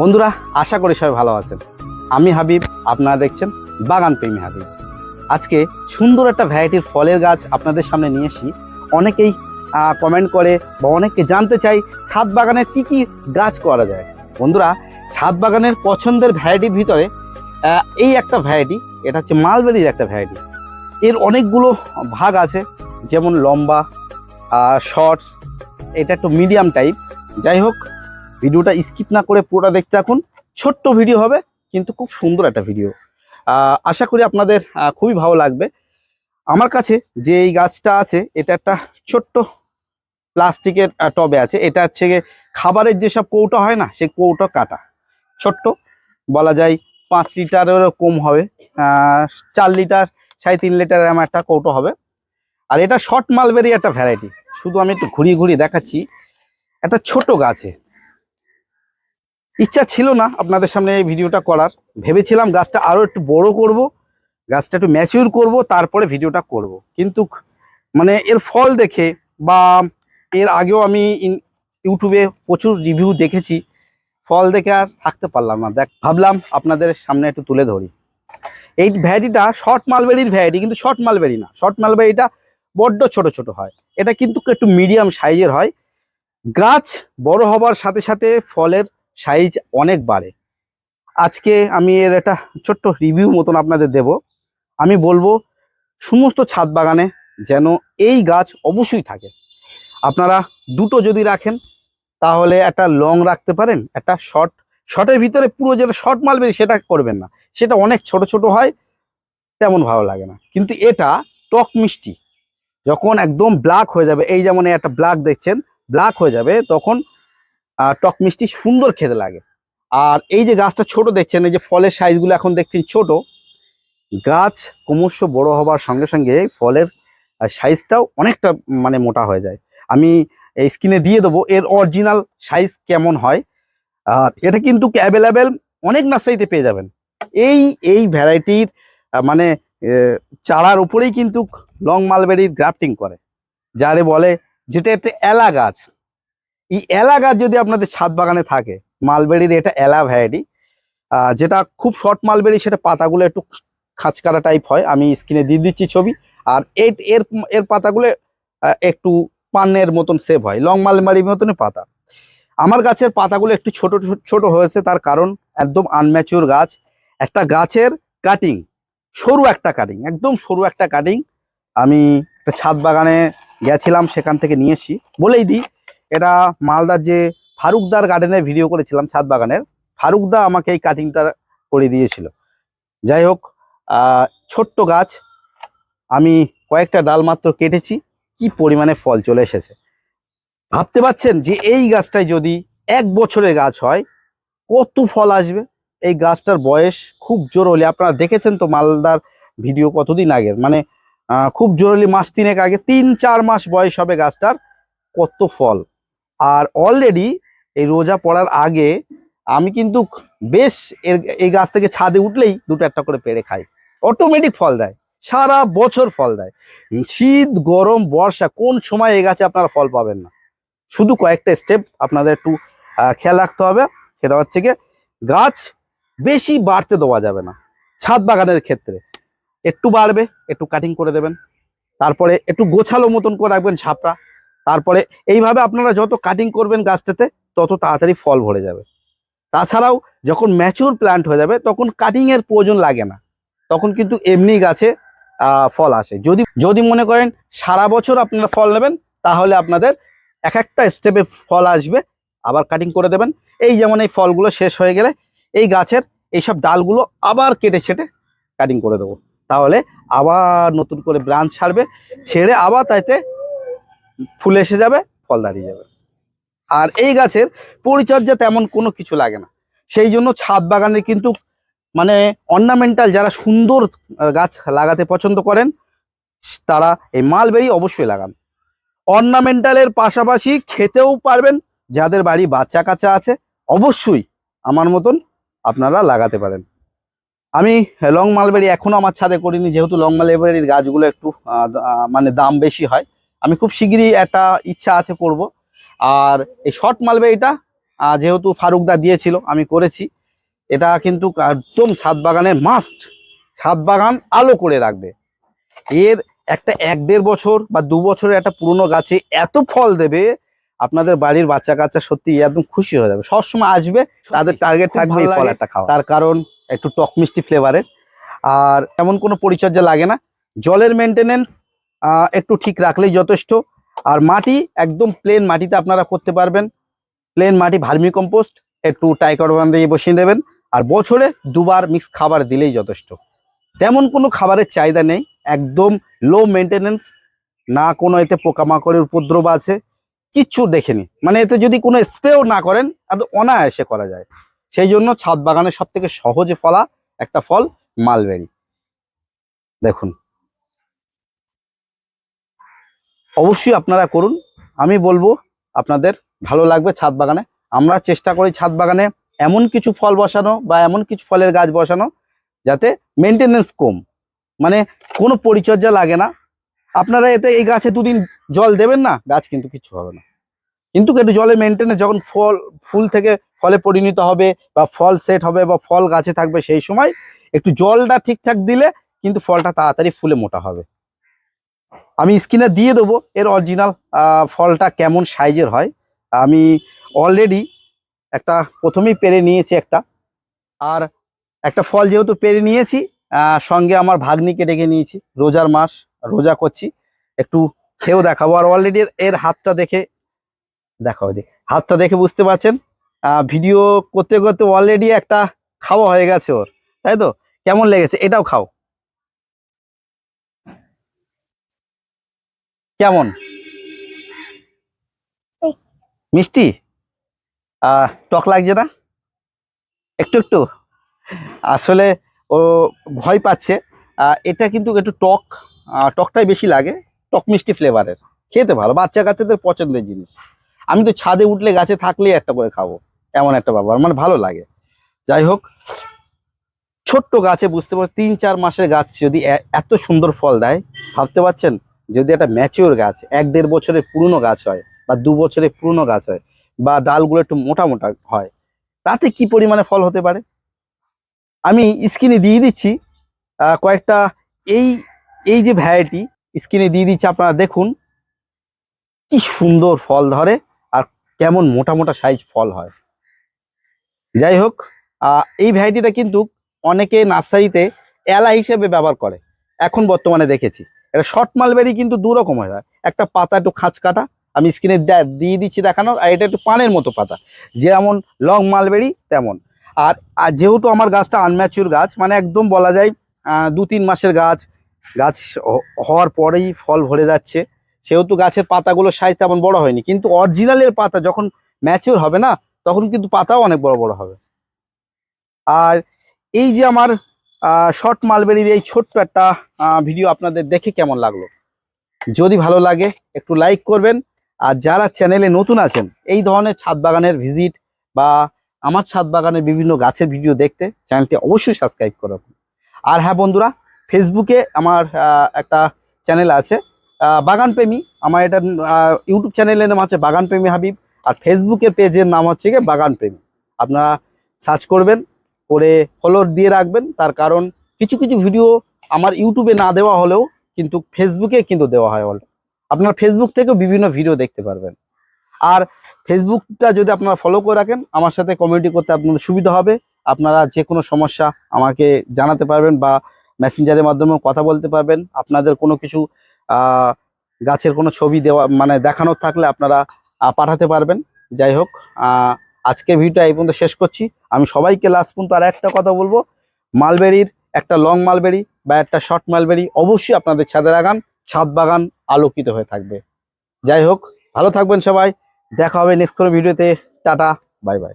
বন্ধুরা, আশা করি সবাই ভালো আছেন। আমি হাবিব, আপনারা দেখছেন বাগান প্রেমী হাবিব। আজকে সুন্দর একটা ভ্যারাইটির ফলের গাছ আপনাদের সামনে নিয়ে এসি অনেকেই কমেন্ট করে বা অনেকে জানতে চাই ছাদ বাগানের কি কি গাছ করা যায়। বন্ধুরা, ছাদ বাগানের পছন্দের ভ্যারাইটির ভিতরে এই একটা ভ্যারাইটি, এটা হচ্ছে মালবেরির একটা ভ্যারাইটি। এর অনেকগুলো ভাগ আছে, যেমন লম্বা শর্টস এটা একটু মিডিয়াম টাইপ যাই হোক ভিডিওটা স্কিপ না করে পুরোটা দেখতে থাকুন। ছোট্ট ভিডিও হবে, কিন্তু খুব সুন্দর একটা ভিডিও। আশা করি আপনাদের খুবই ভালো লাগবে। আমার কাছে যে এই গাছটা আছে, এটা একটা ছোট্ট প্লাস্টিকের টবে আছে। এটা হচ্ছে খাবারের যেসব কৌটা হয় না, সেই কৌটা কাটা। ছোট্ট, বলা যায় পাঁচ লিটারেরও কম হবে। চার লিটার, সাড়ে তিন লিটার এরম একটা কৌটো হবে। আর এটা শর্ট মালবেরি একটা ভ্যারাইটি। শুধু আমি একটু ঘুরিয়ে ঘুরিয়ে দেখাচ্ছি। একটা ছোট গাছে। ইচ্ছা ছিল না আপনাদের সামনে এই ভিডিওটা করার। ভেবেছিলাম গাছটা আরও একটু বড় করব, গাছটা একটু ম্যাচিউর করব, তারপরে ভিডিওটা করব। কিন্তু মানে এর ফল দেখে বা এর আগেও আমি ইউটিউবে প্রচুর রিভিউ দেখেছি, ফল দেখে আর থাকতে পারলাম না। দেখ, ভাবলাম আপনাদের সামনে একটু তুলে ধরি। এই ভ্যারিটা শর্ট মালবেরির ভ্যারাইটি কিন্তু শর্ট মালবেরি না। শর্ট মালবেরিটা বড্ড ছোট ছোট হয়। এটা কিন্তু একটু মিডিয়াম সাইজের হয়। গাছ বড় হবার সাথে সাথে ফলের সাইজ অনেক বাড়ে। আজকে আমি এর একটা ছোট্ট রিভিউ মতন আপনাদের দেব। আমি বলব, সমস্ত ছাদ বাগানে যেন এই গাছ অবশ্যই থাকে। আপনারা দুটো যদি রাখেন, তাহলে একটা লং রাখতে পারেন, একটা শর্ট শর্টের ভিতরে পুরো যেটা শর্ট মালবেরি সেটা করবেন না। সেটা অনেক ছোট ছোট হয়, তেমন ভালো লাগে না। কিন্তু এটা টক মিষ্টি। যখন একদম ব্ল্যাক হয়ে যাবে, এই যেমন একটা ব্ল্যাক দেখছেন ব্ল্যাক হয়ে যাবে, তখন টক মিষ্টি সুন্দর খেতে লাগে। আর এই যে গাছটা ছোট দেখছেন, এই যে ফলের সাইজগুলো এখন দেখছেন ছোট, গাছ ক্রমশ বড় হবার সঙ্গে সঙ্গে ফলের সাইজটাও অনেকটা মানে মোটা হয়ে যায়। আমি এই স্ক্রিনে দিয়ে দেবো, এর অরিজিনাল সাইজ কেমন হয়, আর এটা কিন্তু অ্যাভেলেবেল অনেক নার্সারিতে পেয়ে যাবেন। এই এই ভ্যারাইটির মানে চারার উপরেই কিন্তু লং মালবেরির গ্রাফটিং করে। যারে বলে যেটা একটা এলা গাছ এই গাছ যদি আপনাদের ছাদ বাগানে থাকে মালবেরির এটা এলা ভ্যারাইটি যেটা খুব শর্ট মালবেরি সেটা পাতাগুলো একটু খাঁচকারা টাইপ হয়, আমি স্ক্রিনে দিয়ে দিচ্ছি ছবি, আর এর এর এর পাতাগুলো একটু পানের মতন সেভ হয় লং মালবেরির মতনই পাতা। আমার গাছের পাতাগুলো একটু ছোট, ছোট- হয়েছে, তার কারণ একদম আনম্যাচিওর গাছ। একটা গাছের কাটিং সরু একটা কাটিং একদম সরু একটা কাটিং আমি একটা ছাদ বাগানে গেছিলাম, সেখান থেকে নিয়ে বলেই দিই এটা মালদার যে ফারুকদার গার্ডেনের ভিডিও করেছিলাম ছাদ বাগানের, ফারুকদা আমাকে এই কাটিংটা করে দিয়েছিল। যাই হোক ছোট্ট গাছ, আমি কয়েকটা ডাল মাত্র কেটেছি, কি পরিমাণে ফল চলে এসেছে। ভাবতে পারছেন যে এই গাছটায় যদি এক বছরের গাছ হয়, কত ফল আসবে? এই গাছটার বয়স খুব জোর হলে আপনারা দেখেছেন তো মালদার ভিডিও কতদিন আগের? মানে খুব জোরলি মাস তিনেক আগে, তিন চার মাস বয়স হবে গাছটার, কত ফল। আর অলরেডি এই রোজা পড়ার আগে আমি কিন্তু বেশ এর, এই গাছ থেকে ছাদে উঠলেই দুটো একটা করে পেড়ে খাই। অটোমেটিক ফল দেয়, সারা বছর ফল দেয়। শীত, গরম, বর্ষা, কোন সময় এই গাছে আপনারা ফল পাবেন না। শুধু কয়েকটা স্টেপ আপনাদের একটু খেয়াল রাখতে হবে, সেটা হচ্ছে গিয়ে গাছ বেশি বাড়তে দেওয়া যাবে না। ছাদ বাগানের ক্ষেত্রে একটু বাড়বে, একটু কাটিং করে দেবেন। তারপরে একটু গোছালো মতন করে রাখবেন ঝাপড়া তারপরে এইভাবে আপনারা যত কাটিং করবেন গাছটাতে, তত তাড়াতাড়ি ফল ভরে যাবে। তাছাড়াও যখন ম্যাচিওর প্ল্যান্ট হয়ে যাবে, তখন কাটিং এর প্রয়োজন লাগে না। তখন কিন্তু এমনি গাছে ফল আসে। যদি যদি মনে করেন সারা বছর আপনারা ফল নেবেন, তাহলে আপনাদের এক একটা স্টেপে ফল আসবে, আবার কাটিং করে দেবেন। এই যেমন এই ফলগুলো শেষ হয়ে গেলে, এই গাছের এইসব ডালগুলো আবার কেটে ছেটে কাটিং করে দেবো। তাহলে আবার নতুন করে ব্রাঞ্চ ছাড়বে, ছেড়ে আবার তাইতে ফুল এসে যাবে, ফল দাঁড়িয়ে যাবে। আর এই গাছের পরিচর্যা তেমন কোনো কিছু লাগে না। সেই জন্য ছাদ বাগানে কিন্তু মানে অর্নামেন্টাল যারা সুন্দর গাছ লাগাতে পছন্দ করেন, তারা এই মালবেরি অবশ্যই লাগান। অর্নামেন্টালের পাশাপাশি খেতেও পারবেন, যাদের বাড়ি বাচ্চা কাচ্চা আছে, অবশ্যই আমার মতন আপনারা লাগাতে পারেন। আমি লং মালবেরি এখনও আমার ছাদে করিনি, যেহেতু লং মালবেরির গাছগুলো একটু মানে দাম বেশি হয় আমি খুব শিগগিরই একটা ইচ্ছা আছে করব। আর এই শর্ট মালবে এটা যেহেতু ফারুকদা দিয়েছিল আমি করেছি। এটা কিন্তু একদম ছাদ বাগানের মাস্ট ছাদ বাগান আলো করে রাখবে। এর একটা এক দেড় বছর বা দু বছরের একটা পুরনো গাছে এত ফল দেবে আপনাদের বাড়ির বাচ্চা কাচ্চা সত্যি একদম খুশি হয়ে যাবে। সবসময় আসবে তাদের টার্গেট থাকবে এই ফল একটা খাওয়া। তার কারণ একটু টক মিষ্টি ফ্লেভারের আর এমন কোনো পরিচর্যা লাগে না। জলের মেনটেনেন্স একটু ঠিক রাখলেই যথেষ্ট। আর মাটি একদম প্লেন মাটিতে আপনারা করতে পারবেন। প্লেন মাটি ভার্মি কম্পোস্ট একটু টাইকরবান দিয়ে বসিয়ে দেবেন। আর বছরে দুবার মিক্স খাবার দিলেই যথেষ্ট। তেমন কোনো খাবারের চাহিদা নেই, একদম লো মেনটেনেন্স না কোনো এতে পোকামাকড়ের উপদ্রব আছে, কিচ্ছু দেখেনি। মানে এতে যদি কোনো স্প্রেও না করেন এত অনায়াসে করা যায়। সেই জন্য ছাদ বাগানের সব থেকে সহজে ফলা একটা ফল মালবেরি। দেখুন। অবশ্যই আপনারা করুন। আমি বলব, আপনাদের ভালো লাগবে ছাদ বাগানে। আমরা চেষ্টা করি ছাদ বাগানে এমন কিছু ফল বসানো বা এমন কিছু ফলের গাছ বসানো যাতে মেনটেনেন্স কম। মানে কোনো পরিচর্যা লাগে না। আপনারা এতে এই গাছে দুদিন জল দেবেন না, গাছ কিন্তু কিছু হবে না। কিন্তু একটু জলে মেনটেনেন্স যখন ফল, ফুল থেকে ফলে পরিণত হবে বা ফল সেট হবে বা ফল গাছে থাকবে সেই সময় একটু জলটা ঠিকঠাক দিলে কিন্তু ফলটা তাড়াতাড়ি ফুলে মোটা হবে। আমি স্ক্রিনে দিয়ে দেবো, এর অরিজিনাল ফলটা কেমন সাইজের হয়। আমি অলরেডি একটা প্রথমেই পেরে নিয়েছি একটা। আর একটা ফল যেহেতু পেরে নিয়েছি সঙ্গে আমার ভাগ্নিকে ডেকে নিয়েছি, রোজার মাস, রোজা করছি। একটু খেয়েও দেখাবো। আর অলরেডি এর হাতটা দেখে দেখাও দি হাতটা দেখে বুঝতে পারছেন? ভিডিও করতে করতে অলরেডি একটা খাওয়া হয়ে গেছে ওর, তাই তো? কেমন লেগেছে? এটাও খাও। কেমন? মিষ্টি। টক লাগছে না? একটু একটু। আসলে ও ভয় পাচ্ছে। এটা কিন্তু একটু টক টকটাই বেশি লাগে। টক মিষ্টি ফ্লেভারের। খেতে ভালো বাচ্চা কাচ্চাদের পছন্দের জিনিস। আমি তো ছাদে উঠলে গাছে থাকলেই একটা করে খাব। এমন একটা ব্যাপার মানে ভালো লাগে। যাই হোক ছোট্ট গাছে বুঝতে পারছি তিন চার মাসের গাছ যদি এত সুন্দর ফল দেয় ভাবতে পারছেন? যদি একটা ম্যাচিওর গাছ, এক দেড় বছরের পুরনো গাছ হয় বা দু বছরের পুরনো গাছ হয় বা ডালগুলো একটু মোটা মোটা হয়, তাতে কি পরিমাণে ফল হতে পারে? আমি স্ক্রিনে দিয়ে দিচ্ছি কয়েকটা এই এই যে ভ্যারাইটি স্ক্রিনে দিয়ে দিচ্ছি, আপনারা দেখুন কি সুন্দর ফল ধরে আর কেমন মোটা মোটা সাইজ ফল হয়। যাই হোক এই ভ্যারাইটিটা কিন্তু অনেকে নার্সারিতে এলা হিসেবে ব্যবহার করে, এখন বর্তমানে দেখেছি। এটা শর্ট মালবেরি কিন্তু দু রকম হয়। একটা পাতা একটু খাঁচ কাটা, আমি স্ক্রিনে দিয়ে দিচ্ছি দেখানো, আর এটা একটু পানের মতো পাতা। যেমন লং মালবেরি তেমন। আর যেহেতু আমার গাছটা আনম্যাচিউর গাছ মানে একদম বলা যায় দু তিন মাসের গাছ গাছ হওয়ার পরেই ফল ভরে যাচ্ছে। সেহেতু গাছের পাতাগুলো সাইজ তেমন বড় হয়নি। কিন্তু অরিজিনালের পাতা যখন ম্যাচিওর হবে না, তখন কিন্তু পাতাও অনেক বড় বড় হবে। আর এই যে আমার শর্ট মালবেরির এই ছোট্ট একটা ভিডিও আপনাদের দেখে কেমন লাগল? যদি ভালো লাগে একটু লাইক করবেন। আর যারা চ্যানেলে নতুন আছেন এই ধরনের ছাদ বাগানের ভিজিট বা আমার ছাদ বাগানের বিভিন্ন গাছের ভিডিও দেখতে চ্যানেলটি অবশ্যই সাবস্ক্রাইব করুন আর হ্যাঁ বন্ধুরা ফেসবুকে আমার একটা চ্যানেল আছে আহ, বাগান প্রেমী আমার এটা ইউটিউব চ্যানেলের নাম হচ্ছে বাগান প্রেমী হাবিব। আর ফেসবুকের পেজের নাম হচ্ছে গিয়ে বাগান প্রেমী আপনারা সার্চ করবেন করে ফলো দিয়ে রাখবেন। তার কারণ কিছু কিছু ভিডিও আমার ইউটিউবে না দেওয়া হলেও কিন্তু ফেসবুকে কিন্তু দেওয়া হয় অল আপনার ফেসবুক থেকেও বিভিন্ন ভিডিও দেখতে পারবেন। আর ফেসবুকটা যদি আপনারা ফলো করে রাখেন, আমার সাথে কমিউনিটি করতে আপনাদের সুবিধা হবে। আপনারা যে কোনো সমস্যা আমাকে জানাতে পারবেন বা মেসেঞ্জারের মাধ্যমে কথা বলতে পারবেন। আপনাদের কোনো কিছু গাছের কোনো ছবি দেওয়া মানে দেখানোর থাকলে আপনারা পাঠাতে পারবেন। যাই হোক আহ, আজকের ভিডিওটা এই পর্যন্ত শেষ করছি। আমি সবাইকে লাস্ট পর্যন্ত আর একটা কথা বলব। মালবেরির একটা লং মালবেরি বা একটা শর্ট মালবেরি অবশ্যই আপনাদের ছাদে লাগান। ছাদ বাগান আলোকিত হয়ে থাকবে। যাই হোক ভালো থাকবেন সবাই। দেখা হবে নেক্সট কোনো ভিডিওতে টাটা বাই বাই